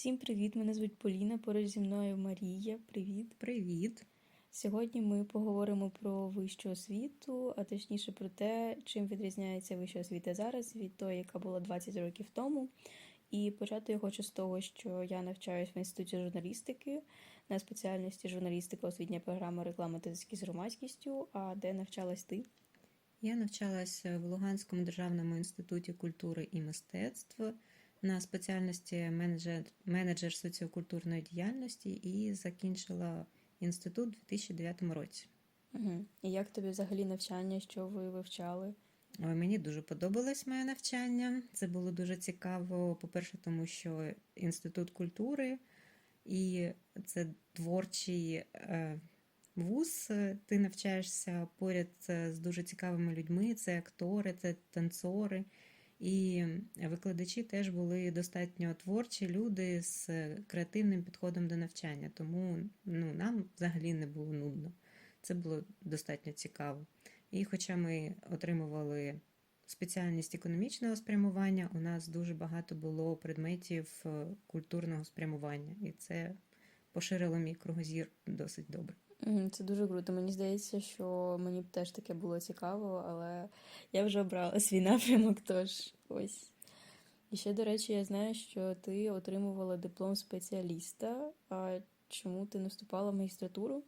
Всім привіт! Мене звуть Поліна. Поруч зі мною Марія. Привіт. Привіт. Сьогодні ми поговоримо про вищу освіту, а точніше про те, чим відрізняється вища освіта зараз від тої, яка була 20 років тому. І почати я хочу з того, що я навчаюсь в інституті журналістики на спеціальності журналістика, освітня програма реклама та зв'язки з громадськістю. А де навчалась ти? Я навчалася в Луганському державному інституті культури і мистецтв на спеціальності менеджер, менеджер соціокультурної діяльності і закінчила інститут у 2009 році. Угу. І як тобі взагалі навчання, що ви вивчали? Ой, мені дуже подобалось моє навчання. Це було дуже цікаво. По-перше, тому що інститут культури і це творчий е, вуз. Ти навчаєшся поряд з дуже цікавими людьми. Це актори, це танцори. І викладачі теж були достатньо творчі люди з креативним підходом до навчання. Тому ну, нам взагалі не було нудно. Це було достатньо цікаво. І хоча ми отримували спеціальність економічного спрямування, у нас дуже багато було предметів е, культурного спрямування, і це поширило мій кругозір досить добре. Це дуже круто. Мені здається, що мені б теж таке було цікаво, але я вже обрала свій напрямок, тож ось. І ще, до речі, я знаю, що ти отримувала диплом спеціаліста. А чому ти не вступала в магістратуру?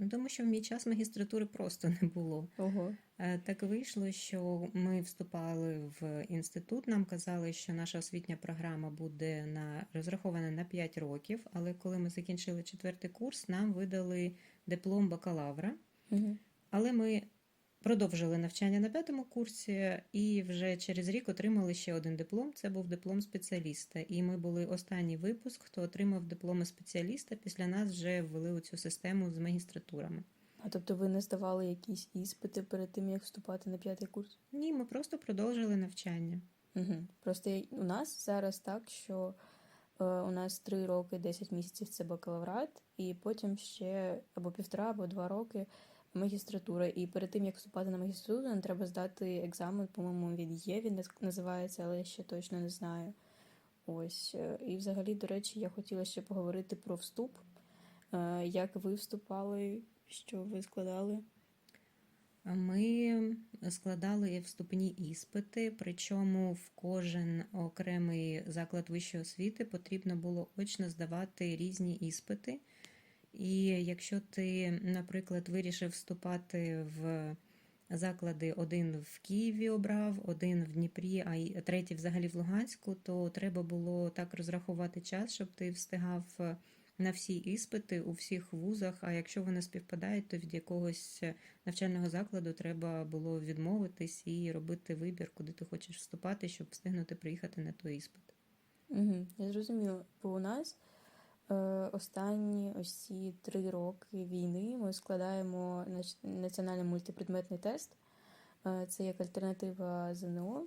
Ну тому що в мій час магістратури просто не було. Ого. Е, Так вийшло, що ми вступали в інститут. Нам казали, що наша освітня програма буде на розрахована на 5 років. Але коли ми закінчили четвертий курс, нам видали диплом бакалавра. Угу. Але ми продовжили навчання на п'ятому курсі і вже через рік отримали ще один диплом. Це був диплом спеціаліста. І ми були останній випуск, хто отримав дипломи спеціаліста. Після нас вже ввели у цю систему з магістратурами. А тобто ви не здавали якісь іспити перед тим, як вступати на п'ятий курс? Ні, ми просто продовжили навчання. Угу. Просто у нас зараз так, що е, у нас 3 роки, 10 місяців це бакалаврат, і потім ще або півтора, або два роки магістратура. І перед тим, як вступати на магістратуру, нам треба здати екзамен, по-моєму, від ЄВІ наз- називається, але я ще точно не знаю. Ось. е, І взагалі, до речі, я хотіла ще поговорити про вступ. Е, Як ви вступали, що ви складали? Ми складали вступні іспити, причому в кожен окремий заклад вищої освіти потрібно було очно здавати різні іспити. І якщо ти, наприклад, вирішив вступати в заклади один в Києві обрав, один в Дніпрі, а третій взагалі в Луганську, то треба було так розрахувати час, щоб ти встигав на всі іспити у всіх вузах. А якщо вони співпадають, то від якогось навчального закладу треба було відмовитись і робити вибір, куди ти хочеш вступати, щоб встигнути приїхати на той іспит. Угу, я зрозуміла. Бо у нас е, останні ось ці три роки війни ми складаємо національний мультипредметний тест. Е, це як альтернатива ЗНО.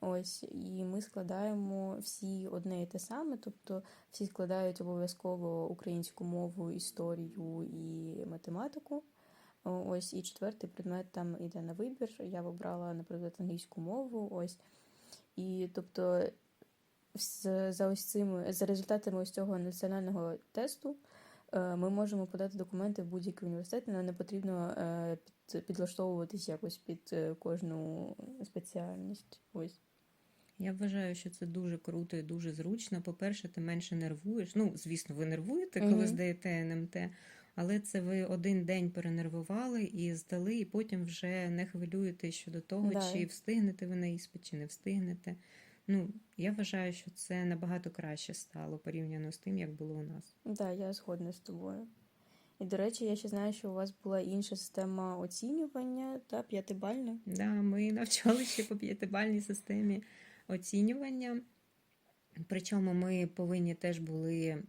Ось, і ми складаємо всі одне і те саме, тобто всі складають обов'язково українську мову, історію і математику. Ось і четвертий предмет там йде на вибір. Я обрала, наприклад, англійську мову. Ось. І тобто за ось цими за результатами ось цього національного тесту е, ми можемо подати документи в будь-який університет. Нам не потрібно е, під, підлаштовуватись якось під е, кожну спеціальність. Ось. Я вважаю, що це дуже круто і дуже зручно. По-перше, ти менше нервуєш. Ну, звісно, ви нервуєте, коли Мгм. здаєте НМТ, але це ви один день перенервували і здали, і потім вже не хвилюєте щодо того, Да. чи встигнете ви на іспит, чи не встигнете. Ну, я вважаю, що це набагато краще стало порівняно з тим, як було у нас. Так, я згодна з тобою. І, до речі, я ще знаю, що у вас була інша система оцінювання та п'ятибальна. Да, ми навчали ще по п'ятибальній системі оцінювання. Причому ми повинні теж були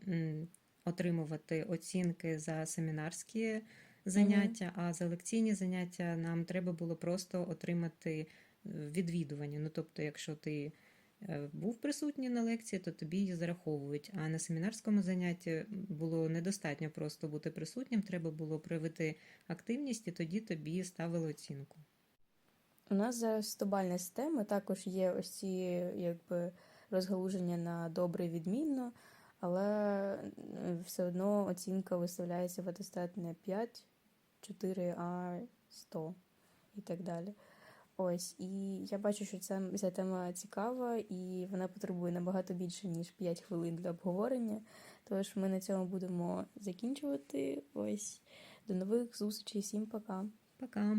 отримувати оцінки за семінарські заняття, а за лекційні заняття нам треба було просто отримати е, відвідування. Ну, тобто, якщо ти був присутній на лекції, то тобі її зараховують. А на семінарському занятті було недостатньо просто бути присутнім, треба було проявити активність, і тоді тобі ставили оцінку. У нас зараз стобальна система, також є ось ці якби розгалуження на добре відмінно. але е, все одно оцінка виставляється в атестат не 5, 4, а 100 і так далі. Ось, і я бачу, що ця, ця тема цікава, і вона потребує набагато більше, ніж 5 хвилин для обговорення. Тож ми на цьому будемо закінчувати. Ось, до нових зустрічей, всім пока. Пока.